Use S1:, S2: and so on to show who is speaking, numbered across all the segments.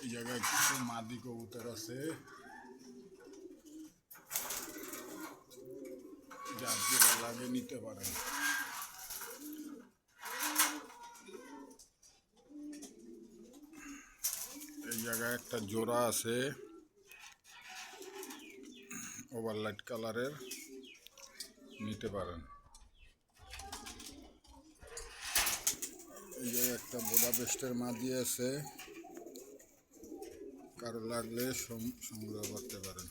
S1: এই জায়গায় কিছু মাদি কবুতর আছে যার যেটা লাগে নিতে পারেন এই জায়গায় একটা জোড়া আছে ওভারলাইট কালারের নিতে পারেন এই জায়গায় একটা বোডাপেস্টের মাদি আছে কারও লাগলে সংগ্রহ করতে পারেন।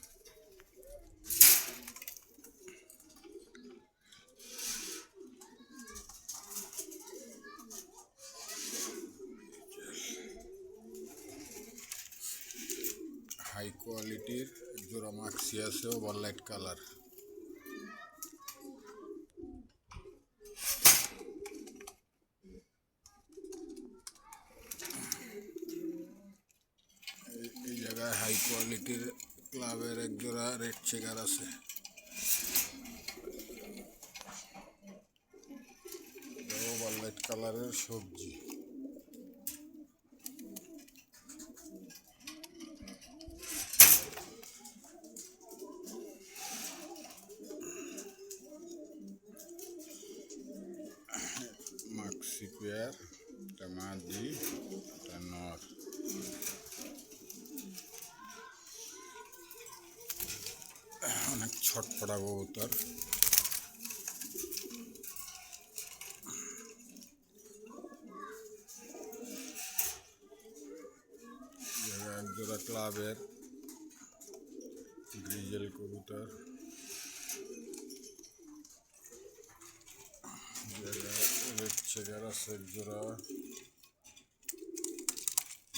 S1: হাই কোয়ালিটির জোড়া মাক্সি আছে ওভারলাইট কালার এই- এই হাই কোয়ালিটির ক্লাবের এক জোড়া রেড চেকার আছে। ওভারলাইট কালারের সবজি। মাক্সি পেয়ার এটা মাদি এটা নর অনেক ছটপটা কবুতর জায়গায় এক জোড়া ক্লাবের গ্রিজেল কবুতর জায়গায় রেড চেকার আছে এক জোড়া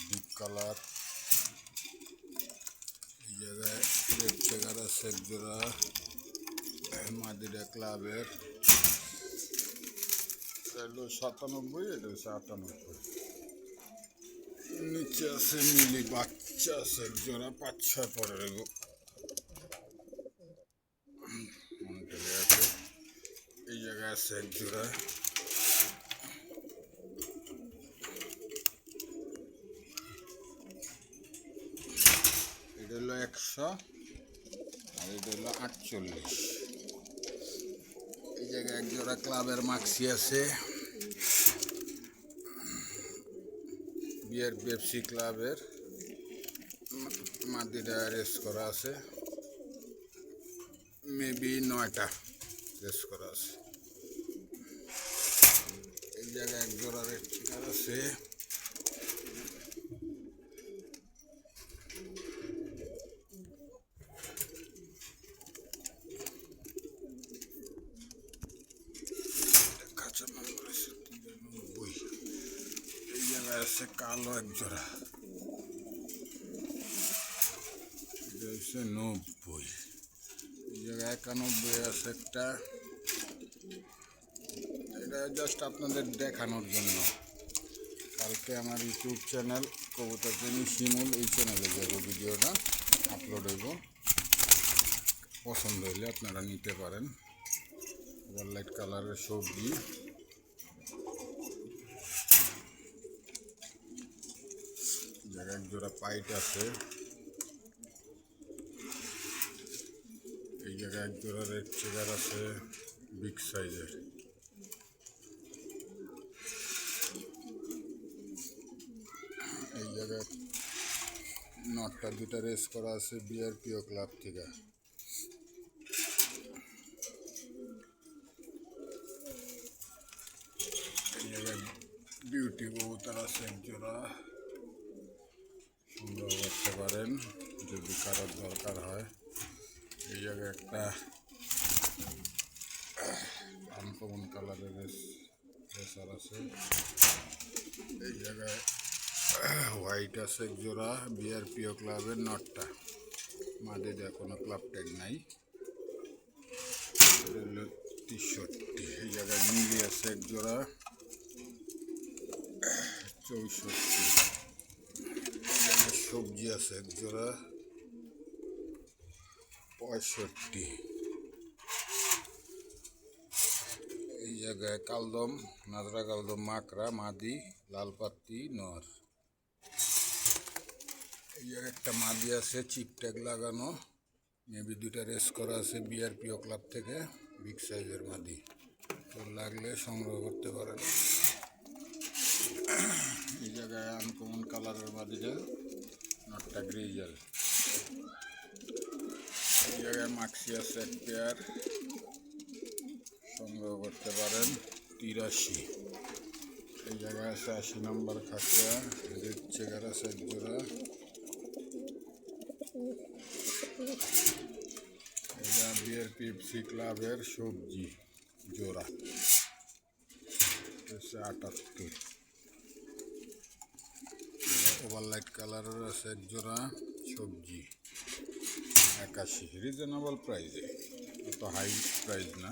S1: ডিপ কালার এই জায়গায় রেড চেকার আছে এক জোড়া মাদিরা ক্লাবের হলো সাতানব্বই, এটা হচ্ছে আটানব্বই। নিচে আছে মিলি, বাচ্চা আছে এক জোড়া পাঁচ, ছয় এগো মন্টেলে আছে। এই জায়গায় আছে এক জোড়া এটা হলো একশো। আর এটা হলো আটচল্লিশ। এই জায়গায় এক জোড়া ক্লাবের মাক্সি আছে। বিয়ার পেপসি ক্লাবের মাদিটা রেস করা আছে। মেবি নয়টা রেস করা আছে। এই জায়গায় এক জোড়া রেড চিকার আছে। আছে কালো এক জোড়া হচ্ছে নব্বই এই জায়গায় একানব্বই আছে একটা এটা জাস্ট আপনাদের দেখানোর জন্য কালকে আমার ইউটিউব চ্যানেল কবুতর প্রেমী শিমুল এই চ্যানেলে যাব ভিডিওটা আপলোড হইব পছন্দ হইলে আপনারা নিতে পারেন লাইট কালারের সবজি জায়গায় এক জোড়া পাইট আছে। এই জায়গায় এক জোড়া রেড চেগার আছে, বিগ সাইজের। এই জায়গায় নটটা দুটা রেস করা আছে বিআরপিও ক্লাব থেকে। বিউটি কবুতর আছে এক সংগ্রহ করতে পারেন, যদি কারোর দরকার হয়। এই জায়গায় একটা আনকমন কালারের রেসার আছে। এই জায়গায় হোয়াইট আছে জোড়া, বিআরপিও ক্লাবের নটটা। মাদের কোনো ক্লাব ট্যাগ নাই। তেষট্টি। এই জায়গায় নীলি আছে এক জোড়া, চৌষট্টি। সবজি আছে, এক জোড়া পঁয়ষট্টি। এই জায়গায় কালদম, নাজরা কালদম, মাকড়া, মাদি লালপাত্তি নর। এই যে একটা মাদি আছে, চিপ ট্যাগ লাগানো। মেবি দুইটা রেস করা আছে বিআরপিও ক্লাব থেকে বিগ সাইজের মাদি। তো লাগলে সংগ্রহ করতে পারেন। এই জায়গায় আনকমন কালারের মাদিটা। নটটা গ্রিজাল এই জায়গায় মাক্সি আছে এক পেয়ার সংগ্রহ করতে পারেন তিরাশি এই জায়গায় আছে আশি নম্বর খাঁচা রেড চেকার আছে এক জোড়া এটা বিআরপিএফসি ক্লাবের সবজি জোড়া হচ্ছে আটাত্তর ওভারলাইট কালারের আছে এক জোড়া সবজি, একাশি। রিজনেবল প্রাইসে অত হাই প্রাইস না।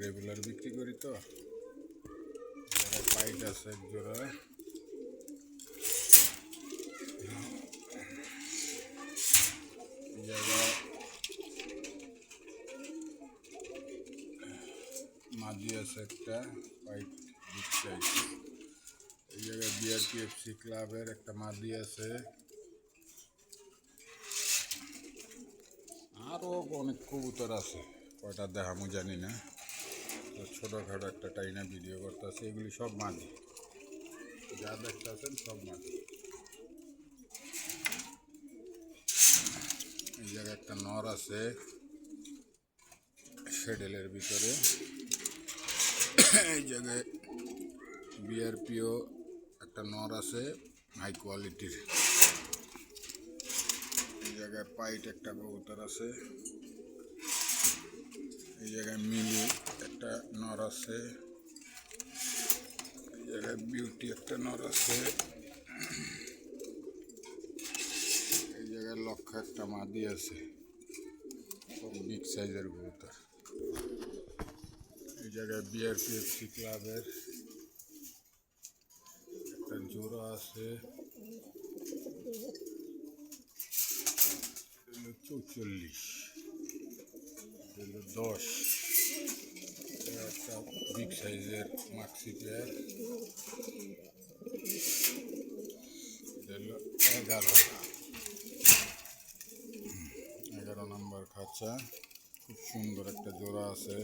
S1: রেগুলার বিক্রি করি তো। পাইট আছে এক জোড়া। মাঝি আছে একটা, পাইট বিগ সাইজ বিআরপিএফসি ক্লাবের একটা মাদি আছে। আরও অনেক কবুতর আছে। কয়টা দেখামু জানি না। ছোটোখাটো একটা টাইনা ভিডিও করতেছে। এগুলি সব মাদি যা দেখতেছেন সব মাদি এই জায়গায় একটা নর আছে শেডেলের ভিতরে। এই জায়গায় বিআরপিও একটা নর আছে হাই কোয়ালিটির এই জায়গায় পাইট একটা কবুতর আছে। এই জায়গায় মিলি একটা নর আছে। এই জায়গায় বিউটি একটা নর আছে। এই জায়গায় লক্ষ একটা মাদি আছে। খুব বিগ সাইজের কবুতর। এই জায়গায় বিআরপিএফসি ক্লাবের একটা জোড়া আছে চৌচল্লিশ দশ একটা বিগ সাইজের মাক্সি পেয়ার এগারো এগারো নম্বর খাঁচা খুব সুন্দর একটা জোড়া আছে।